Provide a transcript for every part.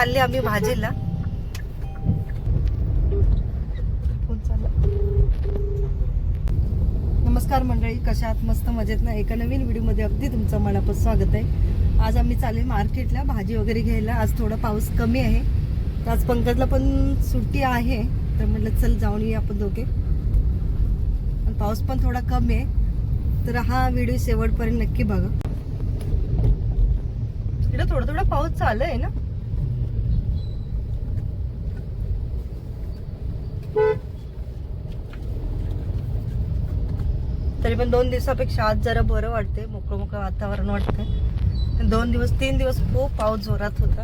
चालले आम्ही भाजीला. फोन नमस्कार मंडळी कशा आहात? मस्त मजेत ना? एका नवीन व्हिडिओमध्ये अगदी तुमचं मनापासून स्वागत आहे. आज आम्ही चालेल मार्केटला भाजी वगैरे घ्यायला. आज थोडा पाऊस कमी आहे. तर आज पंकजला पण सुट्टी आहे. तर म्हटलं चल जाऊन येऊ आपण दोघे. आणि पाऊस पण थोडा कमी आहे. तर हा व्हिडिओ शेवटपर्यंत नक्की बघा. इकडे थोडा थोडा पाऊस चालू आहे ना? तरी पण दोन दिवसापेक्षा आज जरा बरं वाटते मोकळं मोकळं वातावरण वाटतंय. दोन दिवस तीन दिवस खूप पाऊस जोरात होता.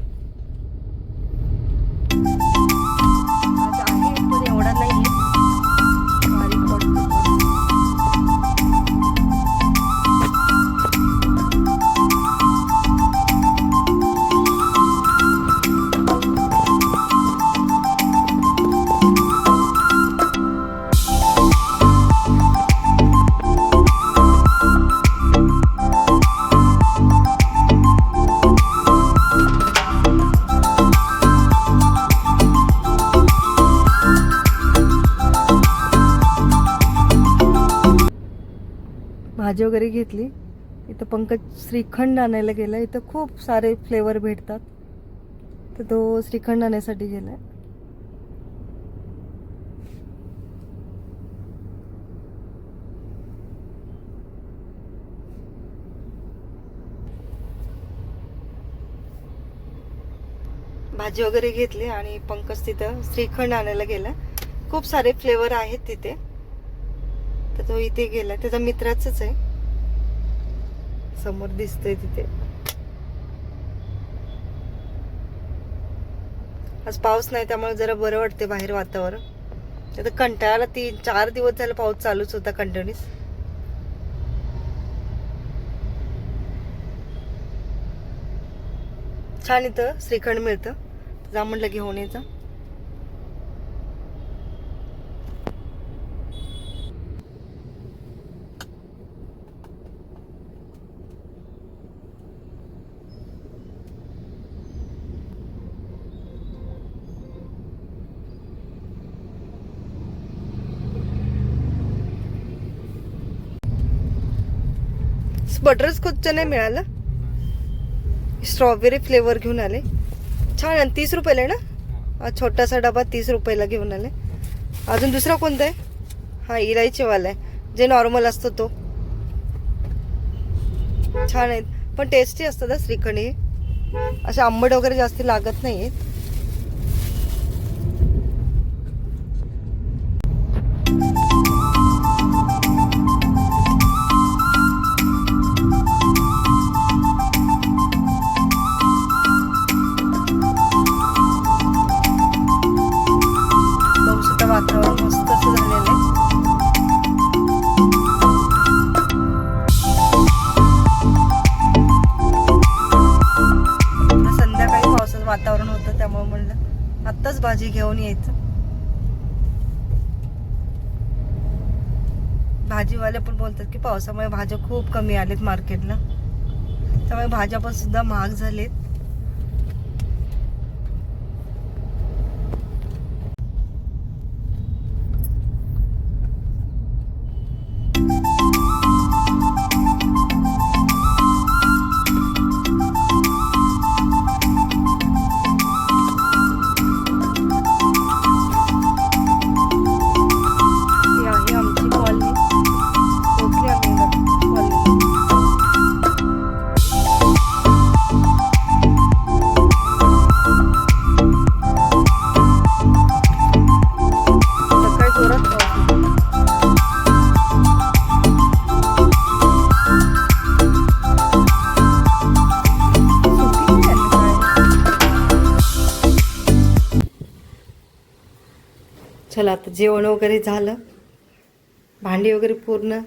आज आहे पण एवढा नाही. भाजी वगैरे घेतली. इथं पंकज श्रीखंड आणायला गेला इथं खूप सारे फ्लेवर भेटतात. तर तो श्रीखंड आणण्यासाठी गेलाय. भाजी वगैरे घेतली आणि पंकज तिथं श्रीखंड आणायला गेला खूप सारे फ्लेवर आहेत तिथे. तर तो इथे गेला. त्याचा मित्राच आहे. समोर दिसतोय तिथे. आज पाऊस नाही त्यामुळे जरा बरं वाटते बाहेर वातावरण. आता कंटाळाला तीन चार दिवस झाला पाऊस चालूच होता कंटिन्यूस छान इथं श्रीखंड मिळतं. जा म्हणलं घेऊन यायचं बटरस्कॉचचं नाही मिळालं? स्ट्रॉबेरी फ्लेवर घेऊन आले. छान आणि तीस रुपयाला आहे ना? छोटासा डबा तीस रुपयाला घेऊन आले. अजून दुसरा कोणता आहे? हा इलायचीवाला आहे. जे नॉर्मल असतो तो. छान आहेत पण टेस्टी असतात हा श्रीखंड हे. असे आंबट वगैरे जास्त लागत नाही आहेत त्यामुळे म्हणलं आत्ताच भाजी घेऊन यायचं. भाजीवाले पण बोलतात की पावसामुळे भाज्या खूप कमी आलेत मार्केटला त्यामुळे भाज्या पण सुद्धा महाग झालेत. चला आता जेवण वगैरे झालं. भांडी वगैरे पूर्ण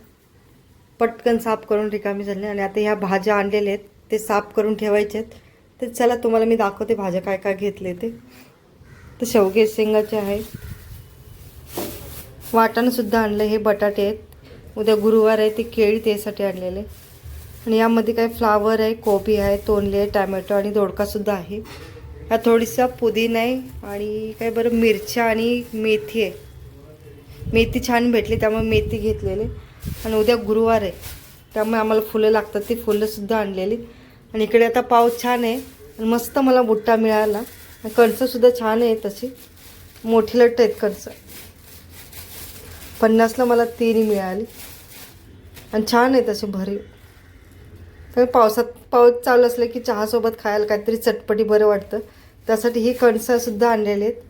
पटकन साफ करून रिकामी झाले आणि आता ह्या भाज्या आणलेल्या आहेत ते साफ करून ठेवायचे आहेत. तर चला तुम्हाला मी दाखवते भाज्या काय काय घेतले ते. तर शेवगे शेंगाचे आहे वाटाणंसुद्धा आणलं हे बटाटे आहेत. उद्या गुरुवार आहे ते केळी त्यासाठी आणलेले. आणि यामध्ये काय फ्लावर आहे कोबी आहे तोंडले आहे टॅमॅटो आणि दोडकासुद्धा आहे. हा थोडीसा पुदिना आहे आणि काय बरं मिरच्या आणि मेथी आहे. मेथी छान भेटली त्यामुळे मेथी घेतलेली. आणि उद्या गुरुवार आहे त्यामुळे आम्हाला फुलं लागतात ती फुलंसुद्धा आणलेली. आणि इकडे आता पाऊस छान आहे आणि मस्त मला बुट्टा मिळाला. आणि कणसंसुद्धा छान आहे तशी मोठी लट्ट आहेत कणसं. पन्नासला मला तीन मिळाली. आणि छान आहे तसे भरी. तर पावसात पाऊस चालू असलं की चहासोबत खायला काहीतरी चटपटी बरं वाटतं. त्यासाठी ही कणसंसुद्धा आणलेले आहेत.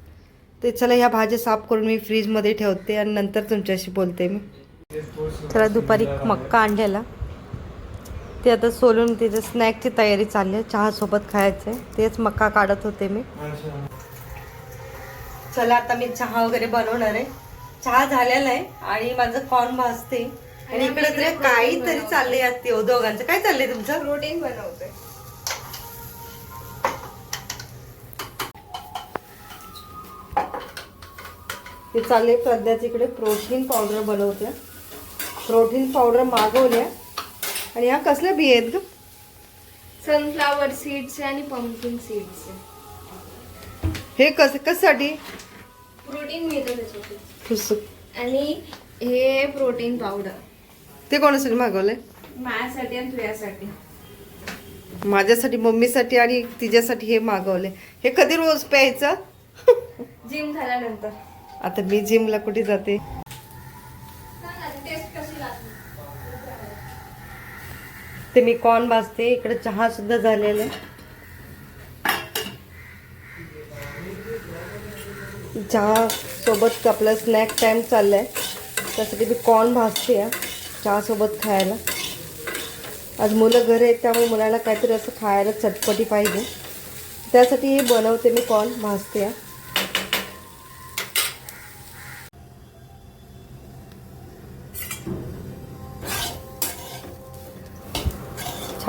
ते चला ह्या भाज्या साफ करून मी फ्रीजमध्ये ठेवते आणि नंतर तुमच्याशी बोलते मी. चला दुपारी मक्का आणलेला. ते आता सोलून तिथे स्नॅकची तयारी चालली आहे. चहासोबत खायचं आहे तेच मक्का काढत होते मी. चला आता मी चहा वगैरे बनवणार आहे. चहा झालेला आहे आणि माझं कॉर्न भाजते. आणि इकडे तरी काहीतरी चाललंय या ते दोघांचं. काय चाललंय तुमचं? प्रोटीन बनवतोय ते चालले प्रज्ञाच्या इकडे प्रोटीन पावडर बनवत्या प्रोटीन पावडर मागवल्या आणि ह्या कसल्या बिया आहेत ग? सनफ्लावर सीड्स आणि पंपकिन सीड्स हे कस कशासाठी? प्रोटीन मिळतं त्याच्यातून आणि हे प्रोटीन पावडर ते कोणासाठी मागवलंय? माझ्यासाठी आणि तुझ्यासाठी. माझ्यासाठी मम्मीसाठी आणि तिच्यासाठी हे मागवले हे कधी रोज प्यायचं? जिम झाल्यानंतर. आता मी जिमला कुठे जाते? ते मी कॉर्न भाजते इकडे चहा सुद्धा झालेला चहा सोबत आपला स्नॅक टाइम चाललाय. त्यासाठी मी कॉर्न भाजते या चहा सोबत खायला. आज मुलं घरी आहेत त्यामुळे मुलाला काहीतरी असं खायला चटपटी पाहिजे. त्यासाठी हे बनवते मी कॉर्न भाजते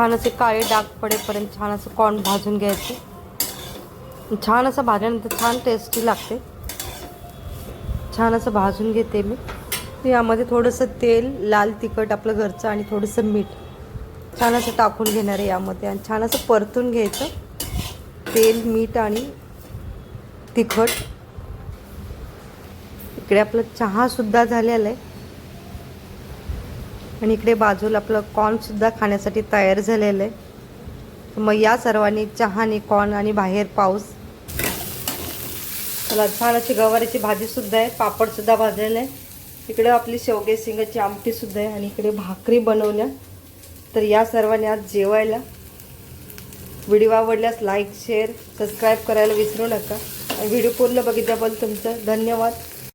छान असे काळे डाग पडेपर्यंत छान असं कॉर्न भाजून घ्यायचं. छान असं भाजल्यानंतर छान टेस्टी लागते. छान असं भाजून घेते मी. यामध्ये थोडंसं तेल लाल तिखट आपलं घरचं आणि थोडंसं मीठ छान असं टाकून घेणार आहे यामध्ये आणि छान असं परतून घ्यायचं. तेल मीठ आणि तिखट. इकडे आपलं चहासुद्धा झालेला आहे. आणि इकडे बाजूला आपलं कॉर्नसुद्धा खाण्यासाठी तयार झालेलं आहे. मग या सर्वांनी चहानी कॉर्न आणि बाहेर पाऊस. मला छान अशी गवारीची भाजीसुद्धा आहे. पापडसुद्धा भाजलेलं आहे. इकडे आपली शेवगे शिंगाची आमटीसुद्धा आहे आणि इकडे भाकरी बनवल्या. तर या सर्वांनी आज जेवायला. व्हिडिओ आवडल्यास लाईक शेअर सबस्क्राईब करायला विसरू नका. आणि व्हिडिओ पूर्ण बघितल्याबद्दल तुमचं धन्यवाद.